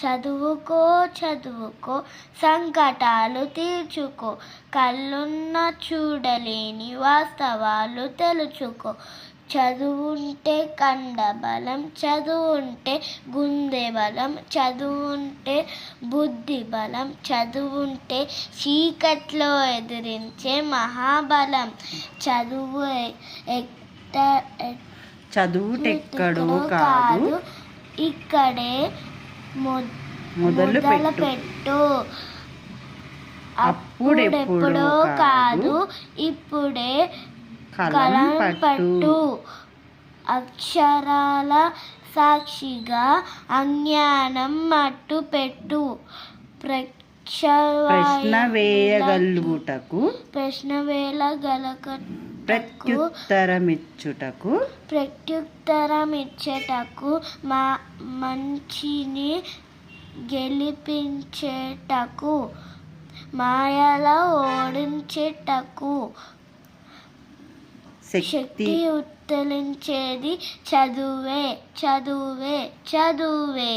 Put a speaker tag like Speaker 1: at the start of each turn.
Speaker 1: చదువుకో చదువుకో సంకటాలు తీర్చుకో కళ్ళున్న చూడలేని వాస్తవాలు తెలుసుకో చదువుంటే కండబలం చదువుంటే గుండె బలం చదువుంటే బుద్ధి బలం చదువుంటే చీకట్లో ఎదిరించే మహాబలం. చదువు
Speaker 2: చదువుటెక్కడో కాదు.
Speaker 1: ఇక్కడే
Speaker 2: మొదలు పెట్టు. అప్పుడెప్పుడో
Speaker 1: కాదు. ఇప్పుడే
Speaker 2: కలం పట్టు.
Speaker 1: అక్షరాల సాక్షిగా అజ్ఞానం మట్టు పెట్టు.
Speaker 2: ప్రశ్న వేయగలుగుటకు.
Speaker 1: ప్రశ్న వేలగలక
Speaker 2: ప్రత్యుత్తరమిచ్చుటకు
Speaker 1: ప్రత్యుత్తరమిచ్చేటకు మా మంచిని గెలిపించేటకు మాయల ఓడించేటకు శక్తి ఉత్తరించేది చదువే చదువే చదువే.